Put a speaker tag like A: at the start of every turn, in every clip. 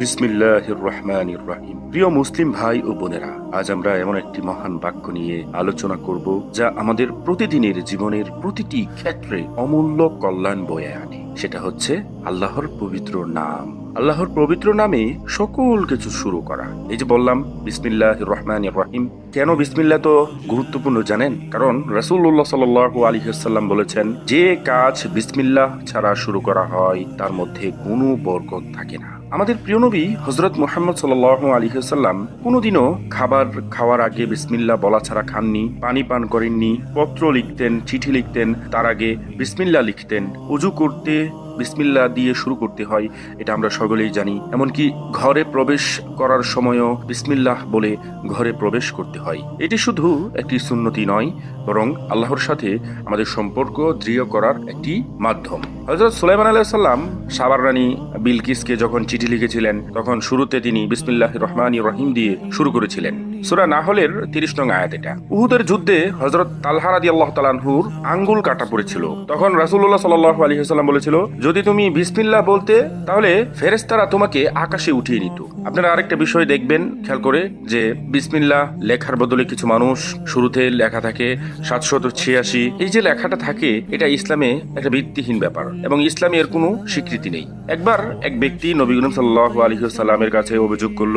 A: বিসমিল্লাহ রহমান রাহিম প্রিয় মুসলিম ভাই ও বোনেরা, আজ আমরা এমন একটি মহান বাক্য নিয়ে আলোচনা করব, যা আমাদের প্রতিদিনের জীবনের প্রতিটি ক্ষেত্রে অমূল্য কল্যাণ বয়ে আনে। সেটা হচ্ছে আল্লাহর পবিত্র নাম। আল্লাহর পবিত্র নামে সকল কিছু শুরু করা। এই যে বললাম বিসমিল্লাহ রহমান রাহিম। কেন বিসমিল্লাহ তো গুরুত্বপূর্ণ জানেন? কারণ রাসূলুল্লাহ সাল্লাল্লাহু আলাইহি ওয়াসাল্লাম বলেছেন, যে কাজ বিসমিল্লাহ ছাড়া শুরু করা হয়, তার মধ্যে কোনো বরকত থাকে না। আমাদের প্রিয় নবী হজরত মোহাম্মদ সাল্লাহ আলহিহাল্লাম কোনোদিনও খাবার খাওয়ার আগে বিসমিল্লা বলা ছাড়া খাননি, পানি পান করেননি, পত্র লিখতেন, চিঠি লিখতেন, তার আগে বিসমিল্লা লিখতেন, উজু করতে বিসমিল্লা দিয়ে শুরু করতে হয়, এটা আমরা সকলেই জানি। এমনকি ঘরে প্রবেশ করার সময়ও বিসমিল্লাহ বলে ঘরে প্রবেশ করতে হয়। এটি শুধু একটি সুন্নতি নয়, বরং আল্লাহর সাথে আমাদের সম্পর্ক দৃঢ় করার একটি মাধ্যম। হজরত সুলাইমান আলাইসাল্লাম সাবার রানী বিলকিসকে যখন চিঠি লিখেছিলেন, তখন শুরুতে তিনি বিসমিল্লাহ রহমান রহিম দিয়ে শুরু করেছিলেন। সুরা নাহলের তিরিশ নং আয়াত এটা। উহুদের যুদ্ধে হজরত তালহারাদি আল্লাহ তালানহুর আঙ্গুল কাটা পড়েছিল। তখন রাসুল্লাহ সাল্লাহ আলী সাল্লাম বলেছিল, যদি তুমি বিসমিল্লাহ বলতে, তাহলে ফেরেস্তারা তোমাকে আকাশে উঠিয়ে নিত। আপনারা আরেকটা বিষয় দেখবেন, খেয়াল করে, যে বিসমিল্লাহ লেখার বদলে কিছু মানুষ শুরুতে লেখা থাকে সাতশত ছিয়াশি। এই যে লেখাটা থাকে, এটা ইসলামে একটা ভিত্তিহীন ব্যাপার এবং ইসলামে এর কোনো স্বীকৃতি নেই। একবার এক ব্যক্তি নবী করিম সাল্লাহ আলহিসাল্লামের কাছে অভিযোগ করল,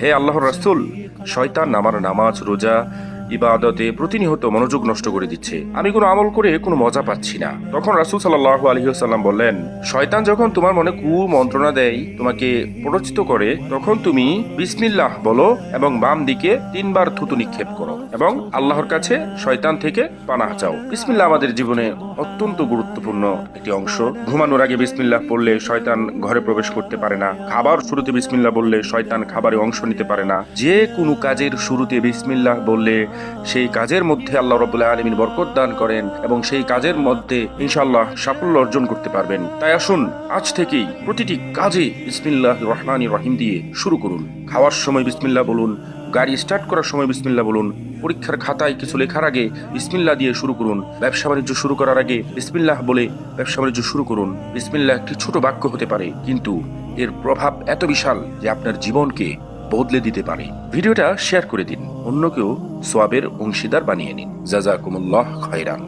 A: হে আল্লাহর রাসুল, শয়তান আমার নামাজ রোজা ইবাদতে প্রতিনিয়ত মনোযোগ নষ্ট করে দিচ্ছে। আমি কোনো আমল করে কোনো মজা পাচ্ছি না। তখন রাসুল সাল্লাহ আলহিহাল্লাম বললেন, শয়তান যখন তোমার মনে কু মন্ত্রণা দেয়, তোমাকে প্ররোচিত করে, তখন তুমি বিসমিল্লাহ বলো এবং বাম দিকে তিনবার থুতু নিক্ষেপ করো এবং আল্লাহর কাছে শয়তান থেকে পানাহ চাও। বিসমিল্লাহ আমাদের জীবনে অত্যন্ত গুরুত্বপূর্ণ একটি অংশ। ঘুমানোর আগে বিসমিল্লাহ পড়লে শয়তান ঘরে প্রবেশ করতে পারে না। খাবার শুরুতে বিসমিল্লাহ বললে শয়তান খাবারে অংশ নিতে পারে না। যে কোনো কাজের শুরুতে বিসমিল্লাহ বললে সেই কাজের মধ্যে আল্লাহ রবুল্লাহ আলমিন বরকত দান করেন এবং সেই কাজের মধ্যে ইনশাল্লাহ সাফল্য অর্জন করতে পারবেন। তাই আসুন আজ থেকেই প্রতিটি কাজে বিসমিল্লাহ রহমান রহিম দিয়ে শুরু করুন। খাওয়ার সময় বিসমিল্লাহ বলুন, গাড়ি স্টার্ট করার সময় বিসমিল্লাহ বলুন, পরীক্ষার খাতায় কিছু লেখার আগে বিসমিল্লাহ দিয়ে শুরু করুন। ব্যবসা বাণিজ্য শুরু করার আগে বিসমিল্লাহ বলে ব্যবসা বাণিজ্য শুরু করুন। বিসমিল্লাহ একটি ছোট বাক্য হতে পারে, কিন্তু এর প্রভাব এত বিশাল যে আপনার জীবনকে বদলে দিতে পারে। ভিডিওটা শেয়ার করে দিন। অন্যকেও সোয়াবের অংশীদার বানিয়ে নিন। জাজাকুমুল্লাহ খয়রান।